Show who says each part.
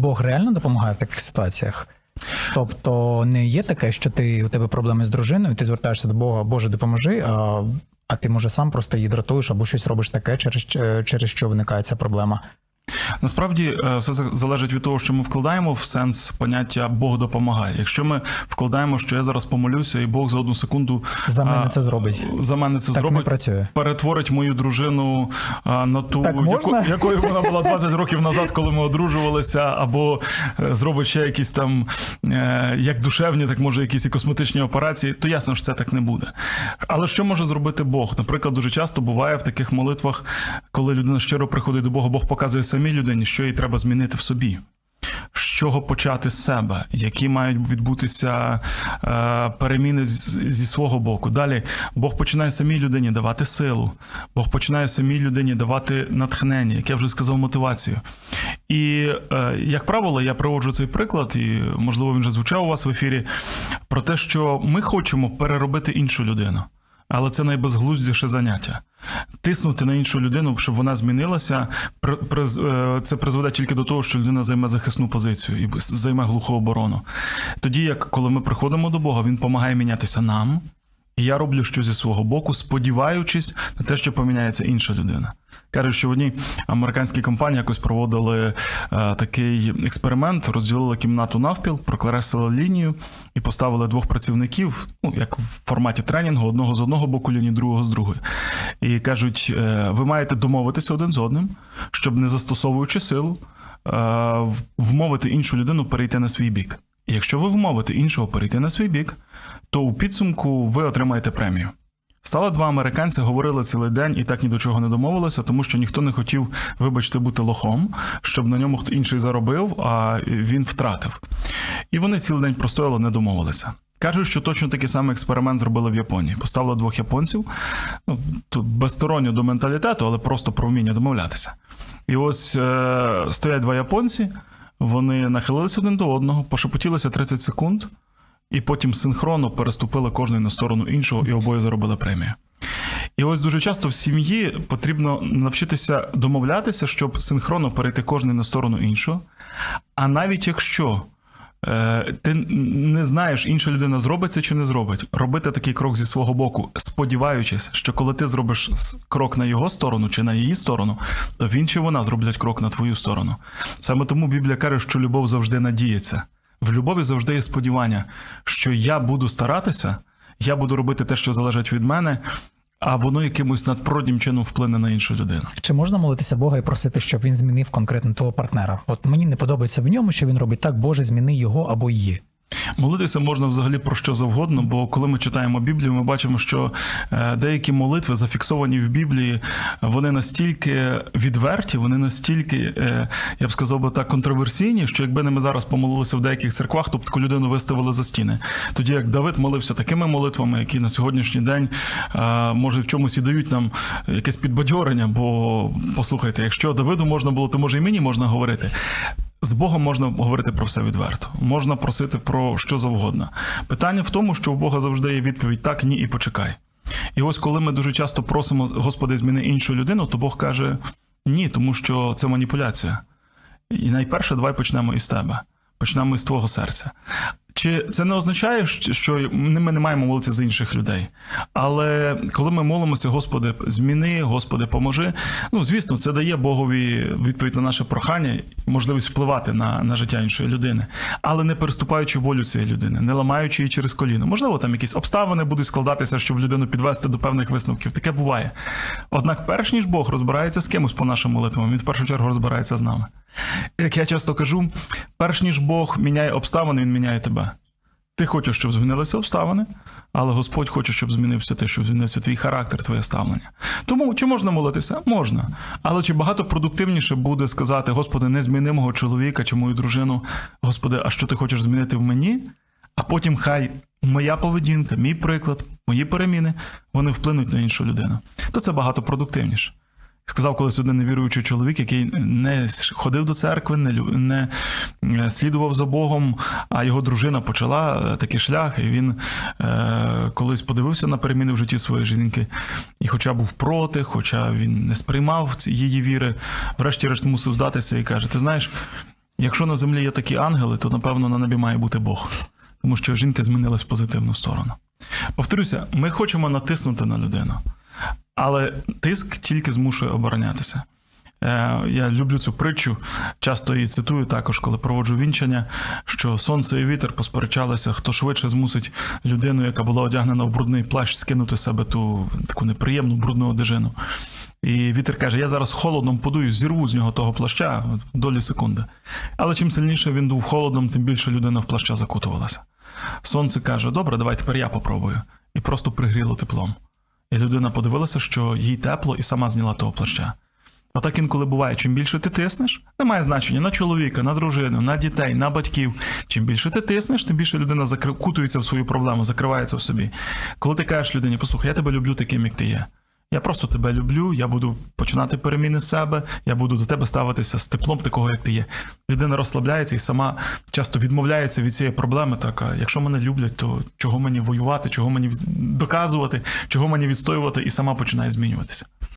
Speaker 1: Бог реально допомагає в таких ситуаціях. Тобто не є таке, що ти у тебе проблеми з дружиною, ти звертаєшся до Бога, Боже, допоможи, а, а ти може сам просто її дратуєш або щось робиш таке, через, через що виникає ця проблема.
Speaker 2: Насправді е, все залежить від того, що ми вкладаємо в сенс поняття Бог допомагає. Якщо ми вкладаємо, що я зараз помолюся, і Бог за одну секунду
Speaker 1: За мене це зробить.
Speaker 2: За мене це
Speaker 1: Так
Speaker 2: зробить.
Speaker 1: працює.
Speaker 2: Перетворить мою дружину на ту,
Speaker 1: Так
Speaker 2: яко- якою вона була 20 років назад, коли ми одружувалися, або е, зробить ще якісь там е, як душевні, так може якісь і косметичні операції, то ясно, що це так не буде. Але що може зробити Бог? Наприклад, дуже часто буває в таких молитвах, коли людина щиро приходить до Бога, Бог показує самій людині, що їй треба змінити в собі. З чого почати з себе, які мають відбутися е, переміни з- зі свого боку. Далі Бог починає самій людині давати силу, Бог починає самій людині давати натхнення, як я вже сказав, мотивацію. І, е, як правило, я приводжу цей приклад, і можливо він вже звучав у вас в ефірі, про те, що ми хочемо переробити іншу людину. Але це найбезглуздіше заняття. Тиснути на іншу людину, щоб вона змінилася, е, це призведе тільки до того, що людина займе захисну позицію і займе глуху оборону. Тоді, як коли ми приходимо до Бога, він допомагає мінятися нам, я роблю щось зі свого боку, сподіваючись на те, що поміняється інша людина. Кажуть, що в одній американській компанії якось проводили е, такий експеримент, розділили кімнату навпіл, прокреслили лінію і поставили двох працівників, ну як в форматі тренінгу, одного з одного боку лінії, другого з другої. І кажуть, е, ви маєте домовитися один з одним, щоб не застосовуючи силу, е, вмовити іншу людину перейти на свій бік. І якщо ви вмовите іншого перейти на свій бік, то у підсумку ви отримаєте премію. Стали два американці, говорили цілий день і так ні до чого не домовилися, тому що ніхто не хотів, вибачте, бути лохом, щоб на ньому хто інший заробив, а він втратив. І вони цілий день простояли, не домовилися. Кажуть, що точно такий самий експеримент зробили в Японії. Поставили двох японців, ну тут безсторонньо до менталітету, але просто про вміння домовлятися. І ось е, стоять два японці, вони нахилилися один до одного, пошепотілися 30 секунд, і потім синхронно переступили кожний на сторону іншого, і обоє заробили премію. І ось дуже часто в сім'ї потрібно навчитися домовлятися, щоб синхронно перейти кожний на сторону іншого. А навіть якщо е, ти не знаєш, інша людина зробить це чи не зробить, робити такий крок зі свого боку, сподіваючись, що коли ти зробиш крок на його сторону чи на її сторону, то він чи вона зроблять крок на твою сторону. Саме тому Біблія каже, що любов завжди надіється. В любові завжди є сподівання, що я буду старатися, я буду робити те, що залежить від мене, а воно якимось надпроднім чином вплине на іншу людину.
Speaker 1: Чи можна молитися Бога і просити, щоб він змінив конкретно твого партнера? От мені не подобається в ньому, що він робить так, Боже, зміни його або її.
Speaker 2: Молитися можна взагалі про що завгодно, бо коли ми читаємо Біблію, ми бачимо, що е, деякі молитви зафіксовані в Біблії, вони настільки відверті, вони настільки, е, я б сказав би так, контроверсійні, що якби не ми зараз помолилися в деяких церквах, то б таку людину виставили за стіни. Тоді як Давид молився такими молитвами, які на сьогоднішній день е, може в чомусь і дають нам якесь підбадьорення. Бо послухайте, якщо Давиду можна було, то може і мені можна говорити. З Богом можна говорити про все відверто, можна просити про що завгодно. Питання в тому, що у Бога завжди є відповідь так, ні і почекай. І ось коли ми дуже часто просимо, Господи, зміни іншу людину, то Бог каже ні, тому що це маніпуляція. І найперше, давай почнемо із тебе, почнемо із твого серця. Чи це не означає, що ми не маємо молитися за інших людей? Але коли ми молимося, Господи, зміни, Господи, поможи. Ну, звісно, це дає Богові відповідь на наше прохання, можливість впливати на, на життя іншої людини, але не переступаючи волю цієї людини, не ламаючи її через коліно. Можливо, там якісь обставини будуть складатися, щоб людину підвести до певних висновків. Таке буває. Однак, перш ніж Бог розбирається з кимось по нашим молитвам, він в першу чергу розбирається з нами. Як я часто кажу, перш ніж Бог міняє обставини, він міняє тебе. Ти хочеш, щоб змінилися обставини, але Господь хоче, щоб змінився те, щоб змінився твій характер, твоє ставлення. Тому чи можна молитися? Можна. Але чи багато продуктивніше буде сказати: Господи, не зміни мого чоловіка чи мою дружину, Господи, а що ти хочеш змінити в мені? А потім хай моя поведінка, мій приклад, мої переміни вони вплинуть на іншу людину. То це багато продуктивніше. Сказав колись один невіруючий чоловік, який не ходив до церкви, не, не е, слідував за Богом, а його дружина почала е, такий шлях, і він е, колись подивився на переміни в житті своєї жінки, і хоча був проти, хоча він не сприймав її віри, врешті-решт мусив здатися і каже: Ти знаєш, Якщо на землі є такі ангели, то напевно на небі має бути Бог, тому що жінка змінилась в позитивну сторону. Повторюся, ми хочемо натиснути на людину, але тиск тільки змушує оборонятися. Е, Я люблю цю притчу, часто її цитую також, коли проводжу вінчання, що сонце і вітер посперечалися, хто швидше змусить людину, яка була одягнена в брудний плащ, скинути себе ту таку неприємну брудну одежину. І вітер каже: Я зараз холодом подую, зірву з нього того плаща долі секунди. Але чим сильніше він дув холодом, тим більше людина в плаща закутувалася. Сонце каже: Добре, давай тепер я попробую. І просто пригріло теплом. І людина подивилася, що їй тепло, і сама зняла того плаща. Отак інколи буває, чим більше ти тиснеш, немає значення на чоловіка, на дружину, на дітей, на батьків. Чим більше ти тиснеш, тим більше людина закутується в свою проблему, закривається в собі. Коли ти кажеш людині, послухай, я тебе люблю таким, як ти є. Я просто тебе люблю, я буду починати переміни себе, я буду до тебе ставитися з теплом такого, як ти є. Людина розслабляється і сама часто відмовляється від цієї проблеми. Така, якщо мене люблять, то чого мені воювати, чого мені доказувати, чого мені відстоювати, і сама починає змінюватися.